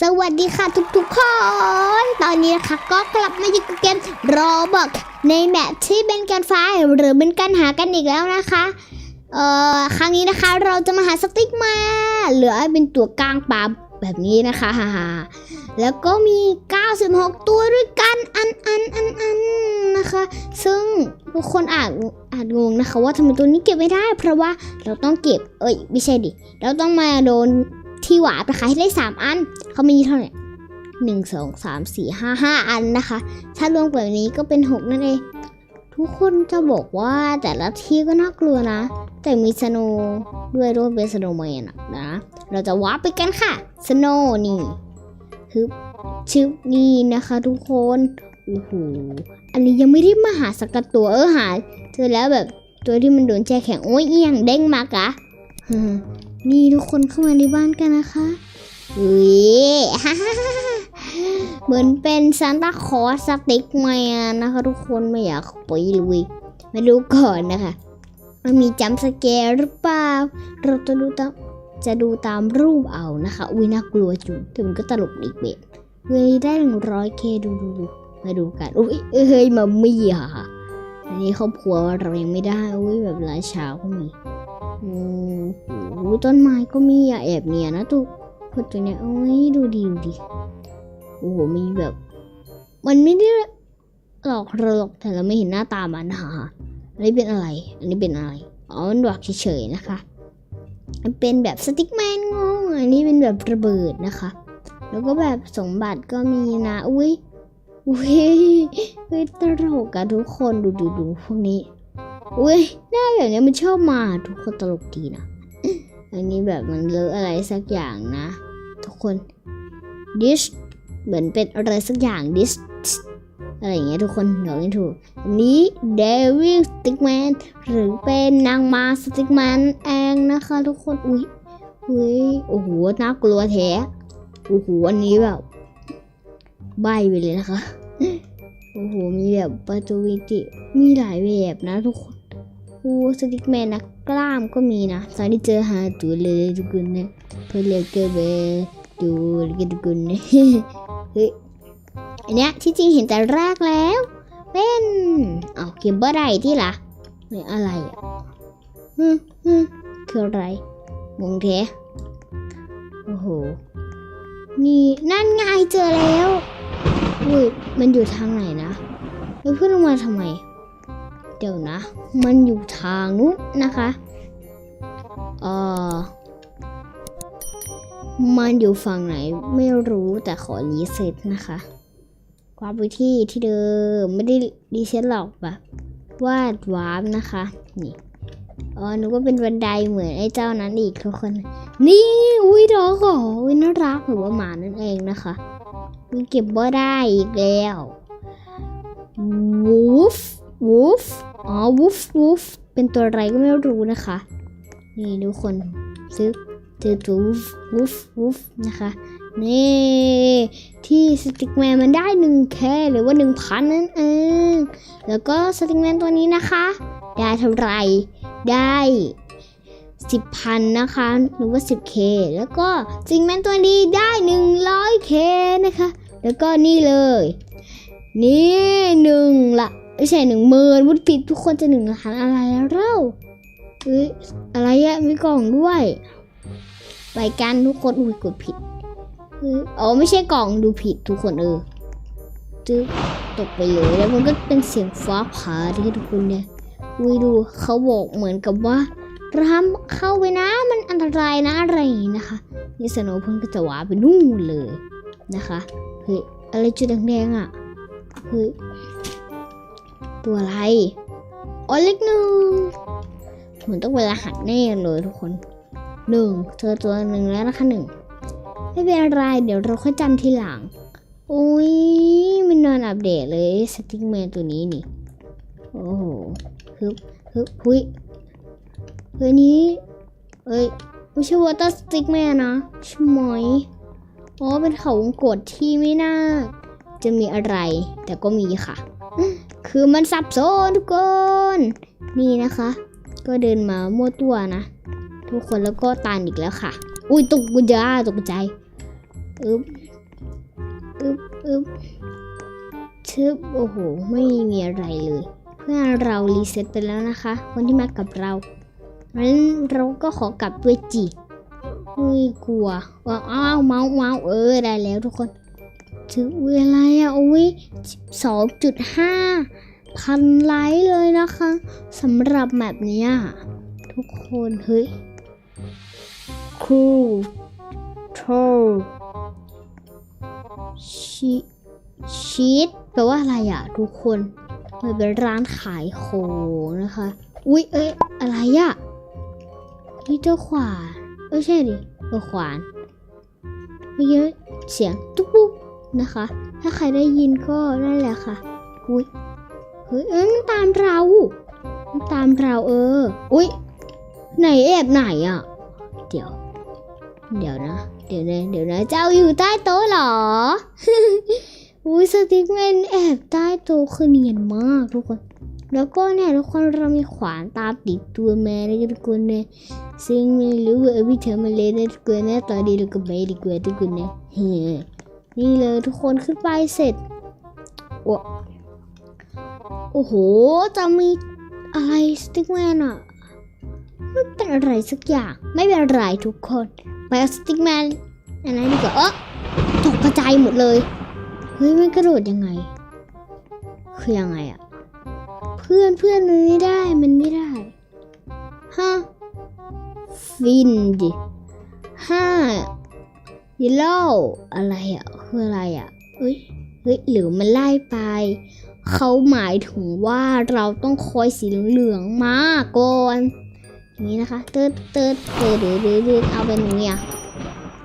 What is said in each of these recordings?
สวัสดีค่ะทุกๆคน ตอนนี้นะคะก็กลับมาอยู่กับเกมโรบอกในแมปที่เป็นการไฟล์หรือเป็นการหากันอีกแล้วนะคะ เอ่อครั้งนี้นะคะเราจะมาหาสติ๊กมาเหลือเป็นตัวกลางปลาแบบนี้นะคะฮ่าๆแล้วก็มี 96 ตัวด้วยกันอันอันอันอันนะคะ ซึ่งทุกคนอาจอาจงงนะคะ ว่าทำไมตัวนี้เก็บไม่ได้ เพราะว่าเราต้องเก็บ เอ้ยไม่ใช่ดิ เราต้องมาโดน ที่หวาบนะคะให้ได้ 3 อันเขามีเท่าไหร่หนึ่งสองสามสี่ห้าห้าอันนะคะ ถ้ารวมแบบนี้ก็เป็นหกนั่นเอง ทุกคนจะบอกว่าแต่ละที่ก็น่ากลัวนะ แต่มีสโนว์ด้วยด้วยเป็นสโนแมนนะ เราจะวาร์ปไปกันค่ะสโนนี่ฮึบชึบนี่นะคะทุกคนโอ้โหอันนี้ยังไม่ได้มาหาสักตัวเออหาเจอแล้วแบบตัวที่มันโดนแช่แข็งโอ้ยเอียงเด้งมากะ นี่ทุกคนเข้ามาในบ้านกันนะคะเฮ้ยเหมือนเป็นซานตาคลอสสติ๊กแมนนะคะ ทุกคนไม่อยากปลุยมาดูก่อนนะคะมันมีจัมสแกร์หรือเปล่า เราจะดูตามจะดูตามรูปเอานะคะ อุ้ยน่ากลัวจุดถึงก็ตลกอีกเบ็ดเฮ้ยได้หนึ่งร้อยเคดูดูดูมาดูกัน อุ้ยเฮ้ยมาไม่ค่ะ อันนี้ครอบครัวเรายังไม่ได้ อุ้ยแบบรายชาก็มี อืมโอ้โหต้นไม้ก็มีอย่าแอบเนี่ยนะตุกคนตัวเนี้ยโอ้ยดูดีดูดีโอ้โหมีแบบ มันไม่ได้หลอกเราหรอกแต่เราไม่เห็นหน้าตามันค่ะอันนี้เป็นอะไร อันนี้เป็นอะไร อ๋อ มันดอกเฉยๆนะคะ มันเป็นแบบสติ๊กแมนงง อันนี้เป็นแบบระเบิดนะคะ แล้วก็แบบสมบัติก็มีนะ อุ้ยอุ้ยเฮ้ยตลกอะทุกคนดูดูดูพวกนี้ อุ้ยหน้าแบบนี้มันชอบมาทุกคนตลกดีนะอันนี้แบบมันเลอะอะไรสักอย่างนะ ทุกคน dish เหมือนเป็นอะไรสักอย่าง dish อะไรอย่างเงี้ยทุกคนเดาไม่ถูก อันนี้ devil stickman หรือเป็นนางมาสติกแมนเองนะคะทุกคน อุ้ยอุ้ยโอ้โห น่ากลัวแท้ โอ้โห อันนี้แบบ ใบไปเลยนะคะ โอ้โห มีแบบประตูวิติ มีหลายแบบนะทุกคน โอ้สติ๊กแมนนะกล้ามก็มีนะตอนที่เจอหาตัวเลยทุกคนนะเพื่อเลยเกิดไปดูกันทุกคนนะเฮ้ยอันเนี้ยที่จริงเห็นแต่แรกแล้ว เป็นเอาเก็บบ่ได้ที่ล่ะเนี่ยอะไรอะฮึฮึคืออะไรงงแท้โอ้โหนี่นั่นไงเจอแล้วอุ้ยมันอยู่ทางไหนนะแล้วเพื่อนลงมาทำไม เดี๋ยวนะ มันอยู่ทางนู้นนะคะเออมันอยู่ฝั่งไหนไม่รู้แต่ขอรีเซ็ตนะคะวาร์ปไปที่ที่เดิมไม่ได้รีเซ็ตหรอกแบบวาดวาร์ปนะคะ นี่อ๋อนึกว่าเป็นบันไดเหมือนไอ้เจ้านั้นอีกทุกคน นี่อุ้ยดอกเหรออุ้ยน่ารักหรือว่าหมานั่นเองนะคะมันเก็บบ่ได้อีกแล้ววูฟวูฟ อ๋อวูฟวูฟเป็นตัวอะไรก็ไม่รู้นะคะ นี่ทุกคนซื้อเจอตัววูฟวูฟวูฟนะคะ นี่ ที่สติกแมนมันได้หนึ่งแค่หรือว่าหนึ่งพันนั่นเองแล้วก็สติกแมนตัวนี้นะคะ ได้เท่าไหร่ได้สิบพันนะคะ หรือว่า 10k แล้วก็สติกแมนตัวนี้ได้ 100k นะคะ แล้วก็นี่เลย นี่หนึ่งละ ไม่ใช่หนึ่งหมื่นวุฒิผิดทุกคนจะหนึ่งล้านอะไรเล่าเอ้ยอะไรอะมีกล่องด้วยรายการทุกคนอุ้ยกดผิดเฮ้ยอ๋อไม่ใช่กล่องดูผิดทุกคนเออจึ๊บตกไปเลยแล้วมันก็เป็นเสียงฟ้าผ่าที่ทุกคนเนี่ยอุ้ยดูเขาบอกเหมือนกับว่าร้ามเข้าไปนะมันอันตรายนะอะไรนี้นะคะนี่สโนเพิ่งก็จะว้าไปนู่นเลยนะคะเฮ้ยอะไรจุดแดงๆอะเฮ้ย ตัวอะไรอ๋อเลขหนึ่งเหมือนต้องเป็นรหัสแน่เลยทุกคนหนึ่งเจอตัวหนึ่งแล้วนะคะหนึ่งไม่เป็นไร เดี๋ยวเราค่อยจำทีหลังโอ้ยมันนอนอัปเดตเลยสติ๊กแมนตัวนี้นี่ โอ้โหฮึบฮึบหุยเฮ้ยนี้เอ้ยไม่ใช่วอเตอร์สติ๊กแมนนะใช่ไหมอ๋อเป็นเขาวงกดที่ไม่น่า จะมีอะไร แต่ก็มีค่ะ คือมันสับสนทุกคน นี่นะคะ ก็เดินมามั่วตัวนะ ทุกคนแล้วก็ตานอีกแล้วค่ะ อุ้ยตกกุญแจตกใจอึบอึบอึบชึบโอ้โห ไม่มีอะไรเลย เพื่อนเรารีเซ็ตไปแล้วนะคะ คนที่มากับเรางั้นเราก็ขอกลับด้วยจีอุ้ยกลัวว่าอ้าวเมาส์เมาส์เออได้แล้วทุกคน ถึงเวลาอะอุ้ยสองจุดห้าพันไลค์เลยนะคะสำหรับแบบนี้ทุกคนเฮ้ยครูโทรชีชีตแปลว่าอะไรอะ ทุกคนมันเป็นร้านขายของนะคะ อุ๊ยเอ้ยอะไรอะนี่เจ้าขวานเออใช่ดิเออขวานเมื่อกี้เสียงตุ๊บปุ๊บ นะคะ ถ้าใครได้ยินก็นั่นแหละค่ะอุ๊ยเฮ้ยเอ้ยมันตามเรามันตามเราเออ อุ๊ยไหนแอบไหนอะ เดี๋ยว เดี๋ยวนะ เดี๋ยวนะ เดี๋ยวนะ เจ้าอยู่ใต้โต๊ะเหรอ อุ้ยสติ๊กแมนแอบใต้โต๊ะคือเนียนมากทุกคน แล้วก็เนี่ยทุกคนเรามีขวานตามติดตัวมานะทุกคนเนี่ยซึ่งไม่รู้ว่าวิธีมันเล่นนะทุกคนนะตอนนี้เราก็ไปดีกว่าทุกคนนะเฮ้ย นี่เลยทุกคนขึ้นไปเสร็จ โอ้โห จะมีอะไรสติ๊กแมนอะมันเป็นอะไรสักอย่าง ไม่เป็นไรทุกคนไปเอาสติ๊กแมนอันนั้นดีกว่าเออตกกระจายหมดเลย เฮ้ย มันกระโดดยังไง คือยังไงอะเพื่อนเพื่อนมันไม่ได้มันไม่ได้ฮะฟินดิห้า ยิโลอะไรอะคืออะไรอะเฮ้ยเฮ้ยหรือมันไล่ไป เขาหมายถึงว่าเราต้องคอยสีเหลืองๆมาก่อนอย่างนี้นะคะ เติร์ดเติร์ดเติร์ดเดือดเดือดเดือเอาเป็นอย่างเงี้ย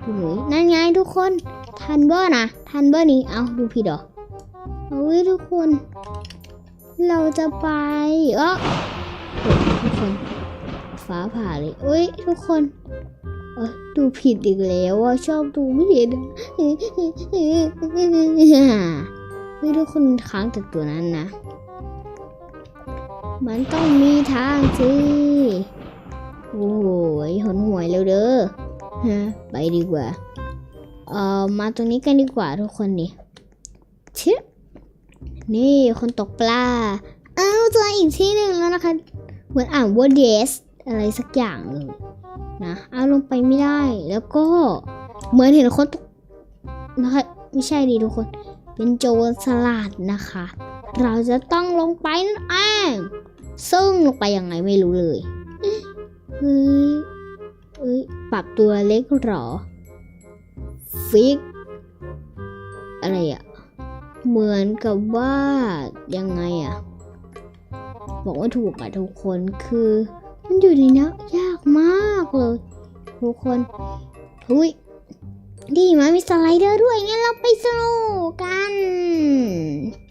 โอ้ยนั่นไงทุกคนทันเบอร์นะทันเบอร์นี้เอาดูผิดหรอเฮ้ยทุกคน เราจะไปเออทุกคน ฟ้าผ่าเลยเอ้ยทุกคน ดูผิดอีกแล้วว่าชอบดูไม่เห็นเฮ้ยทุกคนค้างจากตัวนั้นนะ มันต้องมีทางสิโอ้โหนหวยเร็วเด้อฮะไปดีกว่า เอ่อมาตรงนี้กันดีกว่าทุกคนนี่ชินี่คนตกปลาอ้าวเจออีกที่หนึ่งแล้วนะคะ เหมือนอ่านว่า yes อะไรสักอย่างเลย นะเอาลงไปไม่ได้ แล้วก็เหมือนเห็นคนนะคะไม่ใช่ดิทุกคน เป็นโจรสลัดนะคะ เราจะต้องลงไปนั่นเองซึ่งลงไปยังไงไม่รู้เลยเฮ้ยเอ้ยปรับตัวเล็กหรอ ฟิก อะไรอะเหมือนกับว่ายังไงอะบอกว่าถูกอะทุกคนคือ มันอยู่ในนี้ยากมากเลยทุกคนหุยดีไหมมีสไลเดอร์ด้วยงั้นเราไปสโนว์กัน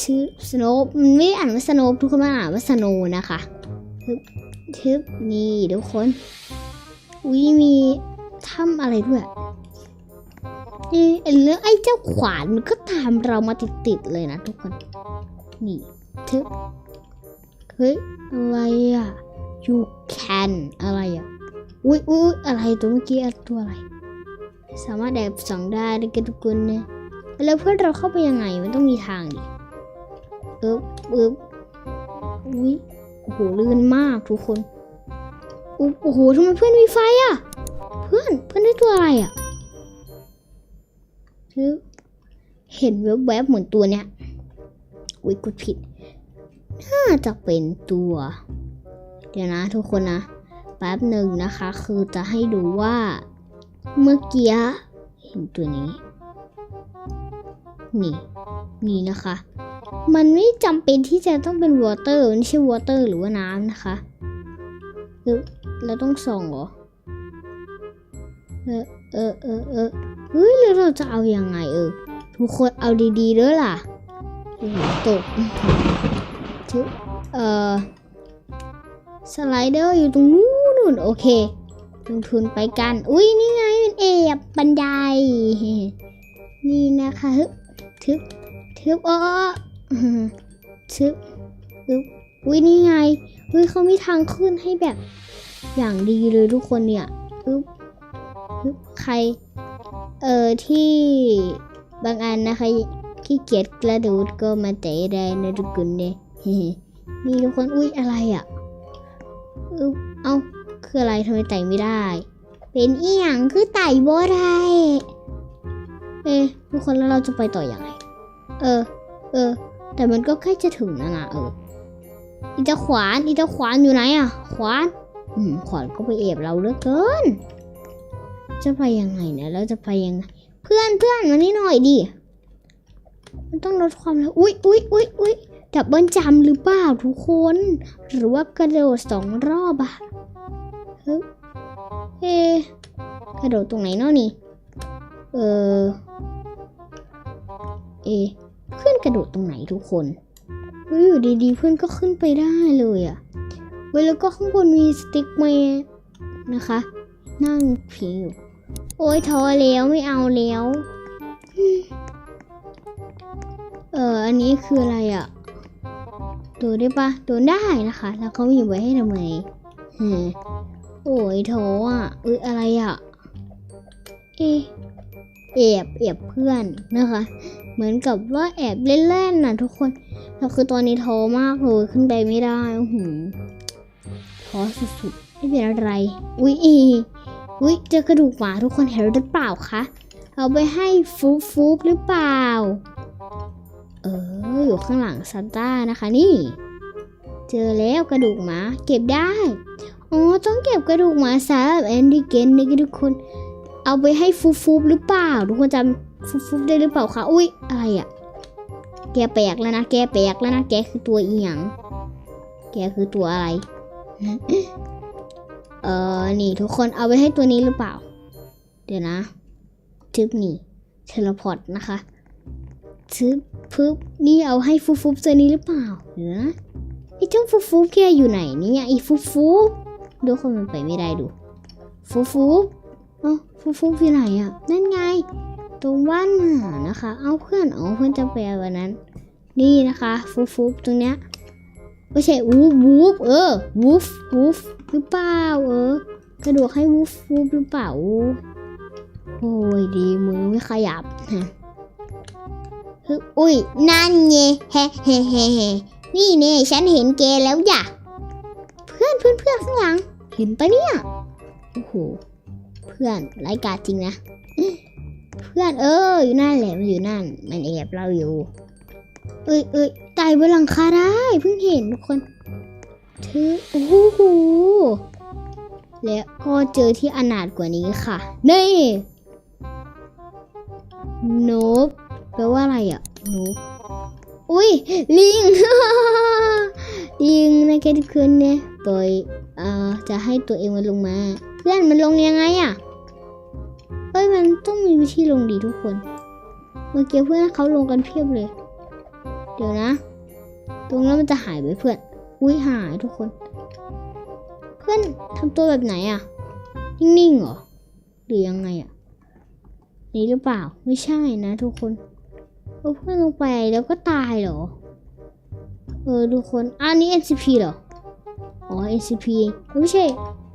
ชื่อสโนว์มันไม่ได้อ่านว่าสโนว์ทุกคนมันอ่านว่าสโนว์นะคะทึบทึบนี่ทุกคนอุ้ยมีถ้ำอะไรด้วยเอ๊ะไอ้เรื่องไอ้เจ้าขวานมันก็ตามเรามาติดๆเลยนะทุกคน นี่ทึบเฮ้ยอะไรอะ you can อะไรอะ อุ้ยอุ้ยอะไรตัวเมื่อกี้ตัวอะไร สามารถแอบส่องได้นะกันทุกคนเนี่ยแล้วเพื่อนเราเข้าไปยังไง มันต้องมีทางดิเอ๊บเอ๊บอุ้ยโอ้โหลื่นมากทุกคนโอ้โหทำไมเพื่อนมีไฟอะ เพื่อนเพื่อนได้ตัวอะไรอะเห็นแวบๆเหมือนตัวเนี้ยอุ้ยกดผิด น่าจะเป็นตัว เดี๋ยวนะทุกคนนะแป๊บหนึ่งนะคะ คือจะให้ดูว่าเมื่อกี้เห็นตัวนี้ นี่ นี่นะคะ มันไม่จำเป็นที่จะต้องเป็นวอเตอร์ไม่ใช่วอเตอร์หรือว่าน้ำนะคะเราต้องส่องเหรอ เออเออเออเออเฮ้ยแล้วเราจะเอายังไงเออ ทุกคนเอาดีๆเด้อล่ะตกเออ สไลเดอร์อยู่ตรงนู้นนู่นโอเค ลงทุนไปกัน อุ้ยนี่ไงเป็นเอบบันได นี่นะคะฮึบทึบทึบอ้อทึบทึบอุ้ยนี่ไงอุ้ยเขามีทางขึ้นให้แบบ อย่างดีเลยทุกคนเนี่ยอึ๊บใคร เออที่บางอันนะคะขี้เกียจกระโดดก็มาเตะได้นะทุกคนเนี่ยนี่ทุกคนอุ้ยอะไรอะ่ะ เอ้าคืออะไรทำไมไต่ไม่ได้ เป็นอีหยังคือไต่บ่ได้เอ๊ะทุกคนแล้วเราจะไปต่ออยังไงเออ เออ แต่มันก็ใกล้จะถึงแล้วนะเอออีเจะขวานอีเจะขวานอยู่ไหนอะ ขวาน อืมขวานก็ไปเอบเราเหลือเกิน จะไปยังไงเนี่ยแล้วจะไปยังไง เพื่อนเพื่อนมานี่หน่อยดิมันต้องลดความเร็วอุ้ยอุ้ยอุ้ยอุ้ย ดับเบิลจำหรือเปล่าทุกคน หรือว่ากระโดดสองรอบอะเฮ้ยเอกระโดดตรงไหนเนาะนี่ เออ เอเพื่อนกระโดดตรงไหนทุกคนเฮ้ยอยู่ดีๆเพื่อนก็ขึ้นไปได้เลยอะเว้ยแล้วก็ข้างบนมีสติ๊กเมย์นะคะ นั่งผีอยู่โอ้ยท้อแล้วไม่เอาแล้ว เอออันนี้คืออะไรอะ โดนได้ปะโดนได้นะคะ แล้วเขามีไว้ให้ทำไมฮะโอ้ยท้ออะเอ้ยอะไรอะ เอะแอบแอบเพื่อนนะคะ เหมือนกับว่าแอบเล่นๆน่ะทุกคนแล้วคือตอนนี้ท้อมากเลยขึ้นไปไม่ได้อื้อหือท้อสุดๆไม่เป็นอะไร อุ๊ยอีอุ๊ยเจอกระดูกหมาทุกคนเห็นหรือเปล่าคะ เอาไปให้ฟูบฟูบหรือเปล่า ออ อยู่ข้างหลังซานต้านะคะนี่ เจอแล้วกระดูกหมา เก็บได้ อ๋อ ต้องเก็บกระดูกหมาสามแอนดี้เกนนี่ทุกคน เอาไปให้ฟูบฟูบหรือเปล่า ทุกคนจำฟูบฟูบได้หรือเปล่าคะอุ๊ยอะไรอะแกแปลกแล้วนะ แกแปลกแล้วนะ แกคือตัวอีหยัง แกคือตัวอะไร เออนี่ทุกคนเอาไปให้ตัวนี้หรือเปล่า เดี๋ยวนะทึบนี่เทเลพอร์ตนะคะ ทึบพึบนี่เอาให้ฟูฟูตัวนี้หรือเปล่าเดี๋ยวนะไอ้เจ้าฟูฟูแกอยู่ไหนเนี่ยไอ้ฟูฟูดูคนมันไปไม่ได้ดูฟูฟูเอ้าฟูฟูอยู่ไหนอะนั่นไง ตรงบ้านหมานะคะ เอาเพื่อนเอาเพื่อนจะไปวันนั้น นี่นะคะฟูฟูตรงเนี้ยไม่ใช่วูฟวูฟเออวูฟวูฟหรือเปล่าเออกระโดดให้วูฟวูฟหรือเปล่าโอ้ยดีมือไม่ขยับฮะ อุ้ยนั่นไงเฮ้เฮ้เฮ้เฮ้นี่เนี่ยฉันเห็นแกแล้วจ้ะเพื่อนเพื่อนเพื่อนข้างหลัง เห็นปะเนี่ยโอ้โหเพื่อนไร้กาจจริงนะเพื่อนเอออยู่นั่นแหละมันอยู่นั่น มันแอบเราอยู่ เอ้ยเอ้ยไต่บนหลังคาได้เพิ่งเห็นทุกคนถือโอ้โหและก็เจอที่อนาถกว่านี้ค่ะ นี่นบ แปลว่าอะไรอะนบอุ้ยลิง ลิงนะแกทุกคนเนี่ยปล่อยเอ่อจะให้ตัวเองมันลงมา เพื่อนมันลงยังไงอะเอ้ยมันต้องมีวิธีลงดีทุกคนเมื่อกี้เพื่อนเขาลงกันเพียบเลย เดี๋ยวนะ ตรงนั้นมันจะหายไปเพื่อน อุ้ยหายทุกคน เพื่อนทำตัวแบบไหนอะนิ่งๆเหรอหรือยังไงอะนี่หรือเปล่าไม่ใช่นะทุกคน เอาเพื่อนลงไปแล้วก็ตายเหรอ เออทุกคนอันนี้ NCP เหรอ อ๋อ NCP ไม่ใช่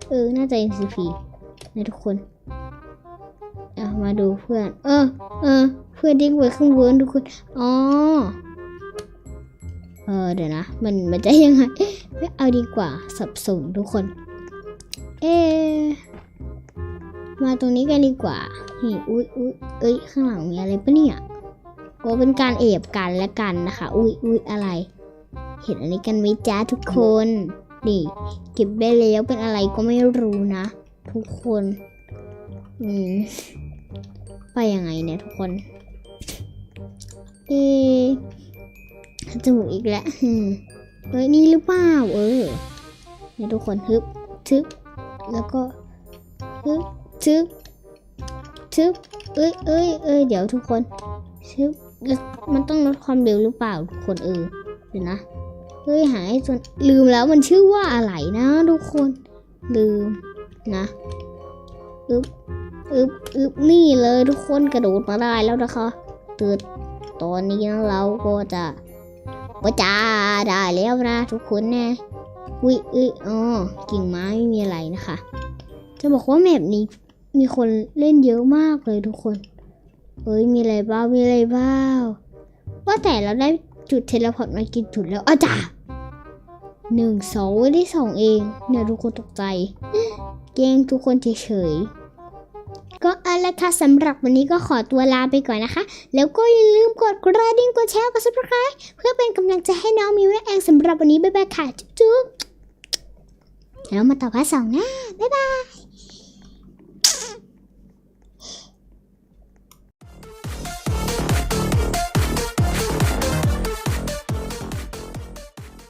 เออ น่าจะ NCP นะทุกคนเอามาดูเพื่อน เออ เออ เพื่อนเด้งไปข้างบนทุกคน อ๋อ เออ เดี๋ยวนะ มันมันจะยังไงไม่เอาดีกว่าสับสนทุกคน เอมาตรงนี้กันดีกว่านี่อุ้ยอุ้ยเอ้ย ข้างหลังมีอะไรปะเนี่ย โอ้เป็นการเอบกันและกันนะคะ อุ้ยอุ้ยอะไร เห็นอันนี้กันไหมจ้าทุกคนนี่เก็บได้แล้วเป็นอะไรก็ไม่รู้นะ ทุกคน อืมไปยังไงเนี่ยทุกคน เอะจมูกอีกแล้วอืมเอ้ยนี่หรือเปล่าเออเนี่ยทุกคนฮึบทึบแล้วก็ฮึบทึบทึบเอ้ยเอ้ยเอ้ยเดี๋ยวทุกคนทึบ มันต้องลดความเร็วหรือเปล่าทุกคนเออเดี๋ยวนะเฮ้ยหายจนลืมแล้วมันชื่อว่าอะไรนะทุกคนลืมนะอึบอึบอึบนี่เลยทุกคนกระโดดมาได้แล้วนะคะตื่นตอนนี้นะเราก็จะว่าจ้าได้แล้วนะทุกคนแนะอุ้ยอุ้ยอ๋อกิ่งไม้ไม่มีอะไรนะคะ จะบอกว่าแมปนี้มีคนเล่นเยอะมากเลยทุกคน เอ้ยมีอะไรบ้างมีอะไรบ้างว่าแต่เราได้จุดเทเลพอร์ตมากี่จุดแล้วอ้าจ้าหนึ่งสองไม่ได้สองเอง เนี่ยทุกคนตกใจ เกรงทุกคนเฉยๆก็เอาละค่ะสำหรับวันนี้ก็ขอตัวลาไปก่อนนะคะ แล้วก็อย่าลืมกดกระดิ่งกดแชร์กด subscribe เพื่อเป็นกำลังใจให้น้องมิวและแองสำหรับวันนี้ บ๊ายบายค่ะ จุ๊บแล้วมาต่อพาร์ทสองนะ บ๊ายบาย